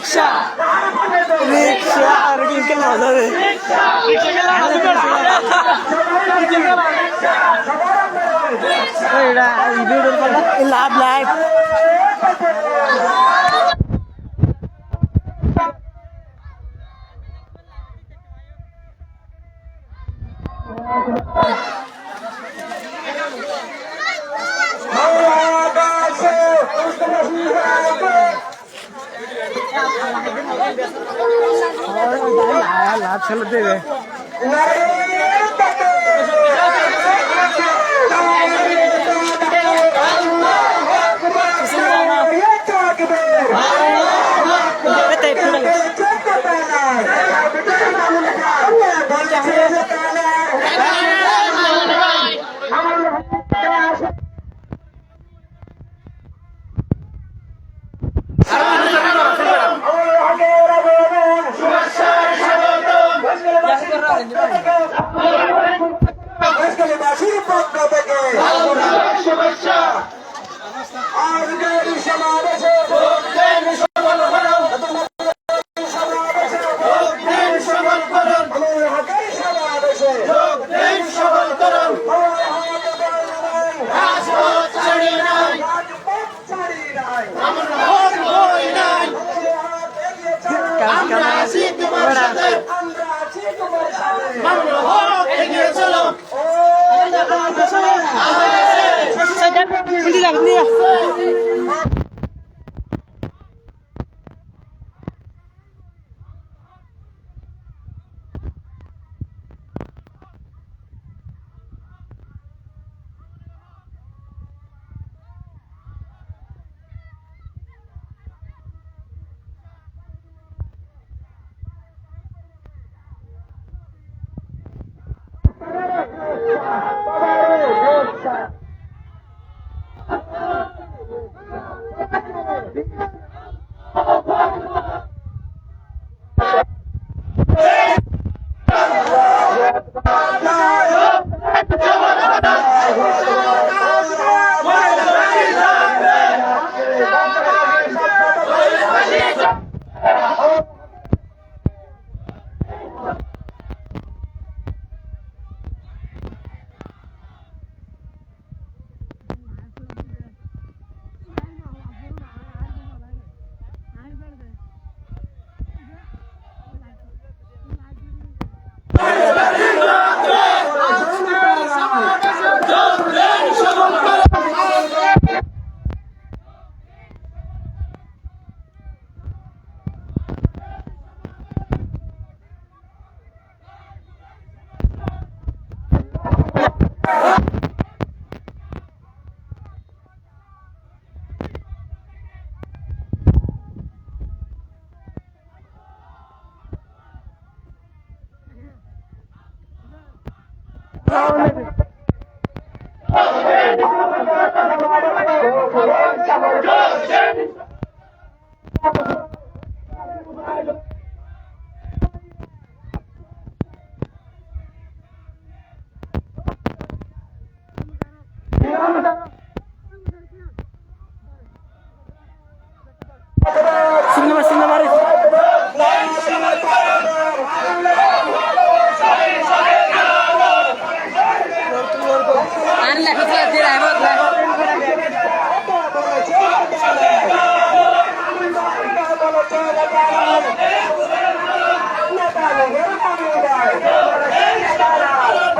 রিক্সা। রিক্সা আর কিন্তু মজা হবে এটা ভিডিওর লাভ লাইভ লাভ ছেলে দেবে বাসীর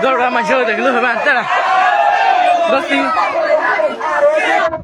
দৌড়া মাঝে দেখল হবে তারা বস্তি সবাই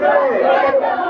Yeah.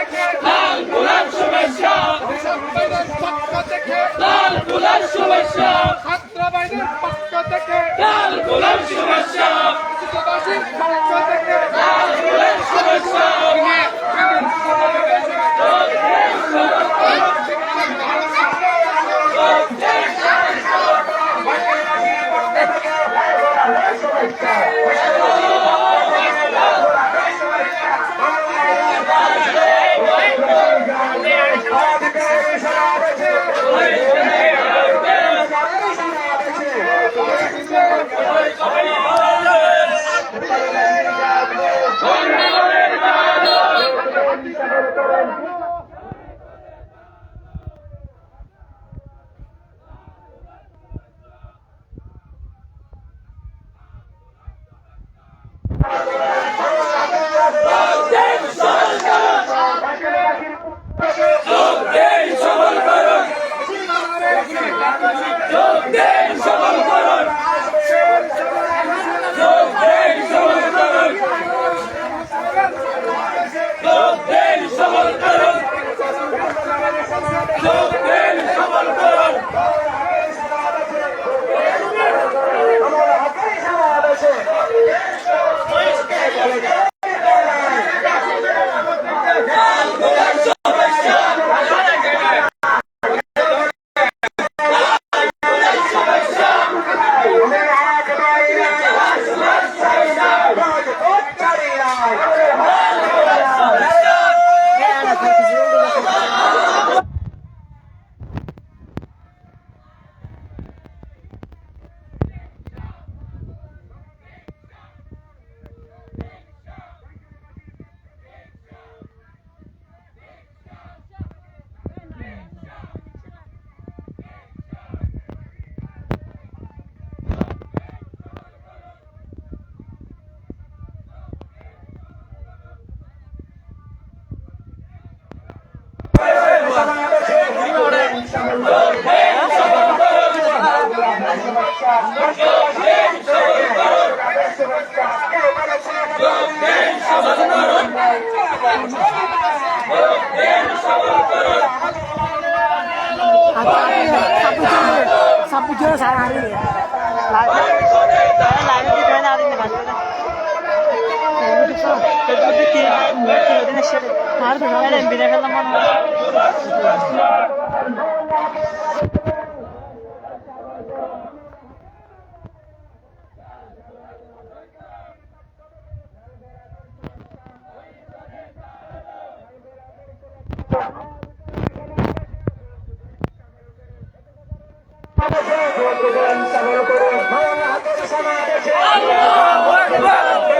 Vamos aqui! Öbürdeki öbürüne şey. Harbi halen bir evvelaman var. Allahu Akbar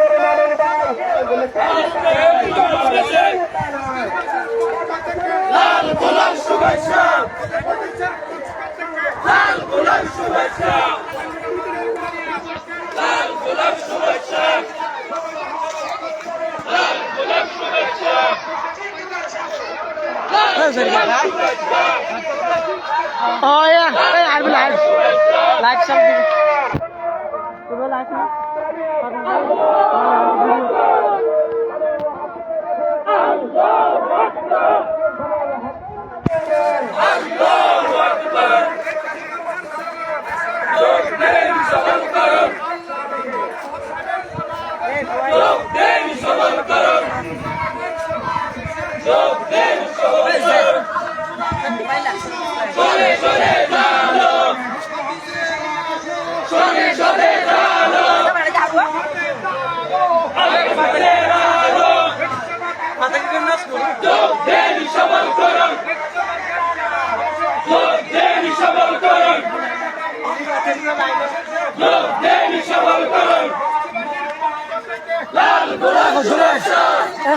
লাল গোলাপ শুভেচ্ছা লাল গোলাপ Oh yeah, I will live. Like something.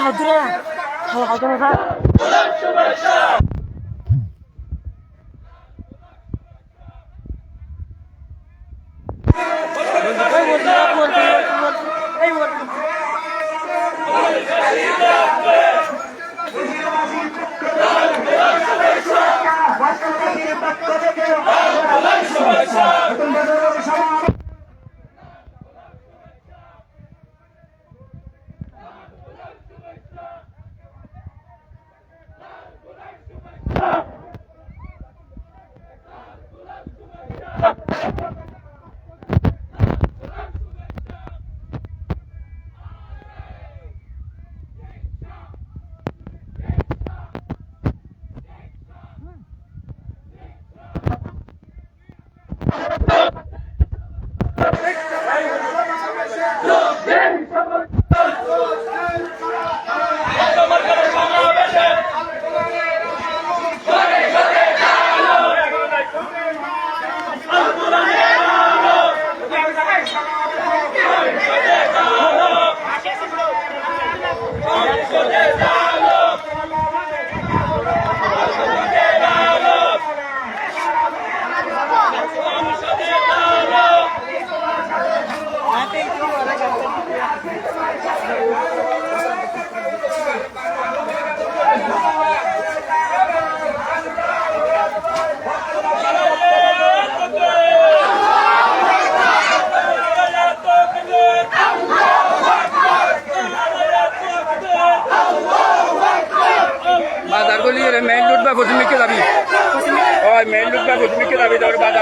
好多呀！好了，好多，好多。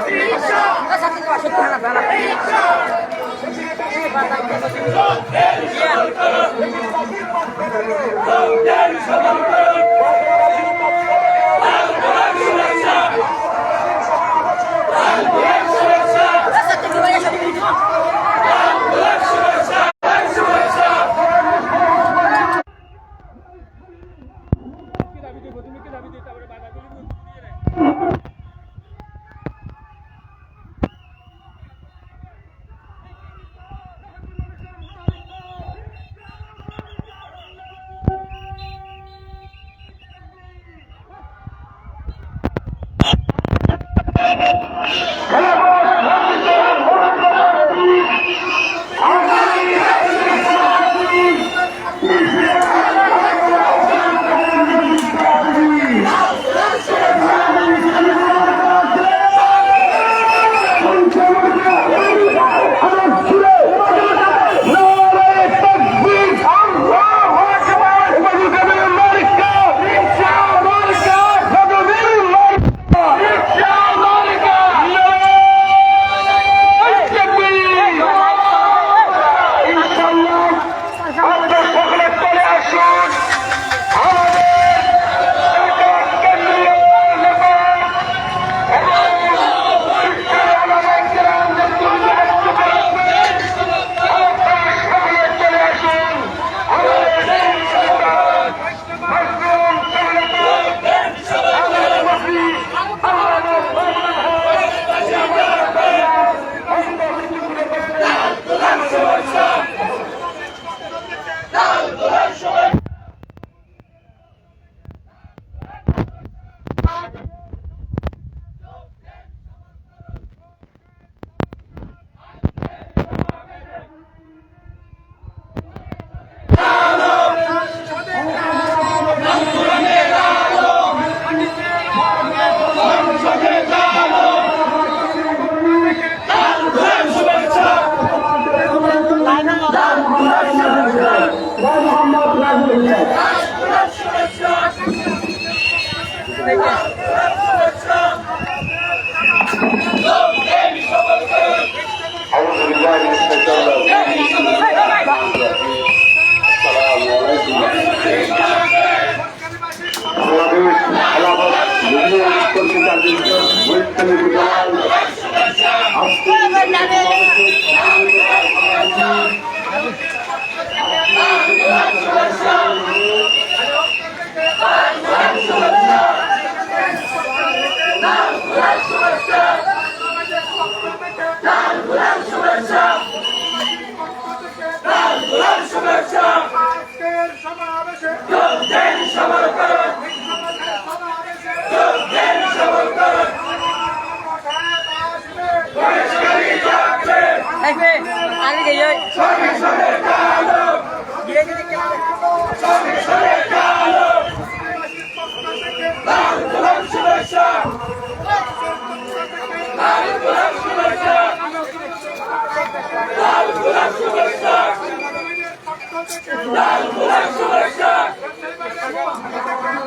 পশ্চিমে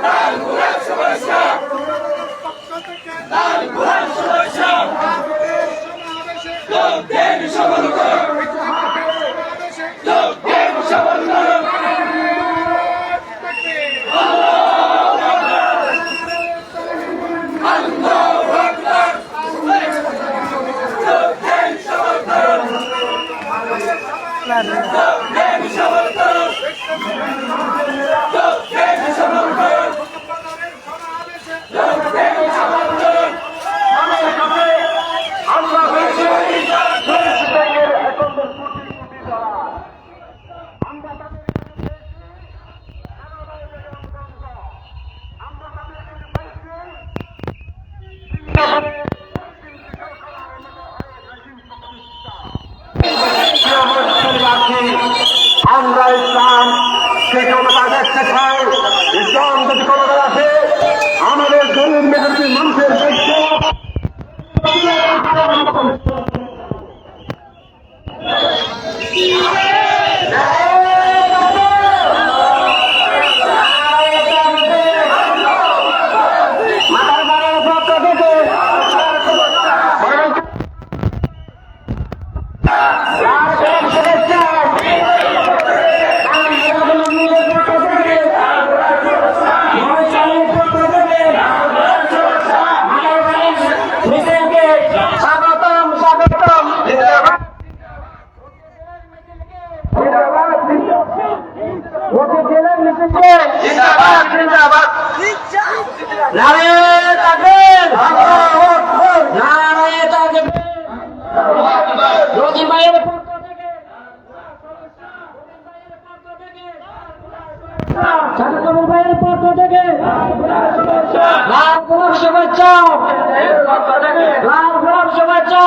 লাল গোলাপ সবার লাল গোলাপ থেকে। লাল গোলাপ শুভেচ্ছা। লাল গোলাপ শুভেচ্ছা।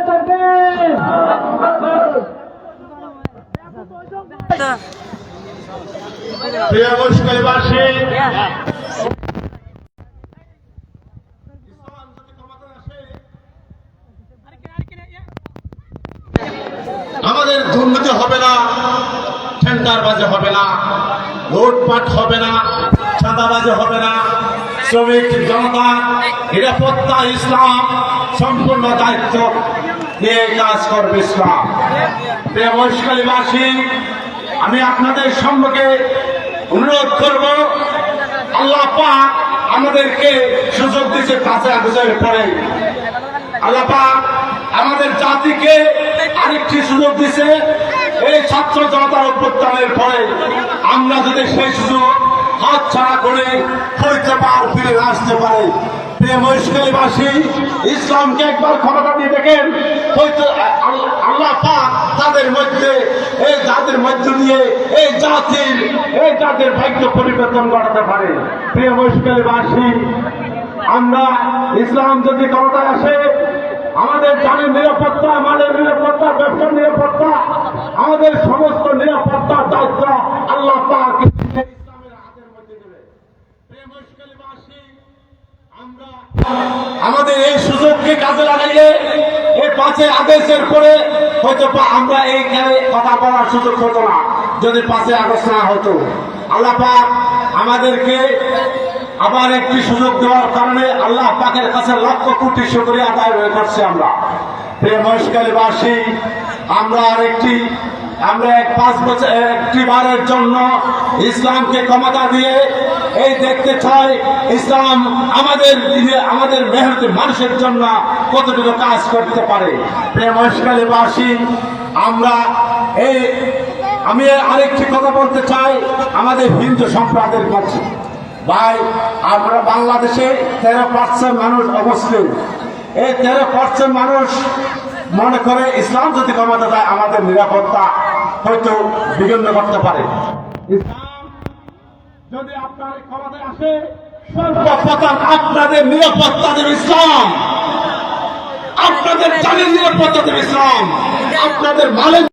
তাকবীর প্রিয় মুসলিমবাসী আমাদের দুর্নীতি হবে না টেন্ডারবাজি হবে না লুটপাট হবে না চাঁদাবাজি হবে না। শ্রমিক জনতা নিরাপত্তা, ইসলাম, সম্পূর্ণ দায়িত্ব নিয়ে কাজ করবে ইসলাম। মহিষকালীবাসী আমি আপনাদের সম্মুখে অনুরোধ করব, আল্লাহ পাক আমাদেরকে সুযোগ দিয়েছে পাঁচে আগস্টের পরে। আল্লাহ পাক আমাদের জাতিকে আরেকটি সুযোগ দিছে এই ছাত্র জনতার অভ্যুত্থানের পরে। আমরা যদি সেই সুযোগ হাত ছাড়া করে হইতে পার ফিরে আসতে পারে। ইসলামকে একবার ক্ষমতা দিয়ে দেখেন। আল্লাহ তাদের মধ্যে, এই জাতির মধ্য দিয়ে, এই জাতির এই জাতির ভাগ্য পরিবর্তন ঘটাতে পারে। প্রিয় মহিষকালীবাসী, আমরা ইসলাম যদি ক্ষমতায় আসে, আমাদের জানের নিরাপত্তা, মালের নিরাপত্তা, ব্যবসার নিরাপত্তা, আমাদের সমস্ত নিরাপত্তা দায়িত্ব আল্লাহ পাক ইসলামের হাতের মধ্যে দেবে প্রিয় মুশকিলবাসী, আমরা আমাদের এই সুযোগকে কাজে লাগাইলে এই পাঁচের আদেশের পরে হয়তো আমরা এই কথা বলার সুযোগ হতো না, যদি পাঁচে আগস্ট না হতো। আল্লাহ পাক আমাদেরকে আবার একটি সুযোগ দেওয়ার কারণে আল্লাহ পাকের কাছে লক্ষ কোটি শুকরিয়া আদায় করছি আমরা। প্রিয় মহেশকালীবাসী আমরা আর একটি আমরা এক পাঁচ বছর একটি বারের জন্য ইসলামকে ক্ষমতা দিয়ে এই দেখতে চাই। ইসলাম আমাদের আমাদের মেহনতি মানুষের জন্য কতটুকু কাজ করতে পারে। প্রিয় মহেশকালীবাসী আমরা এই, আমি আরেকটি কথা বলতে চাই আমাদের হিন্দু সম্প্রদায়ের কাছে। ভাই, আমরা বাংলাদেশে তেরো পার্সেন্ট মানুষ অমুসলিম। এই তেরো পার্সেন্ট মানুষ মনে করে ইসলাম যদি ক্ষমতা দেয়, আমাদের নিরাপত্তা হয়তো বিঘ্ন করতে পারে। যদি আপনাদের নিরাপত্তা দেবে ইসলাম। আপনাদের জানের নিরাপত্তা দেবে ইসলাম। আপনাদের মালের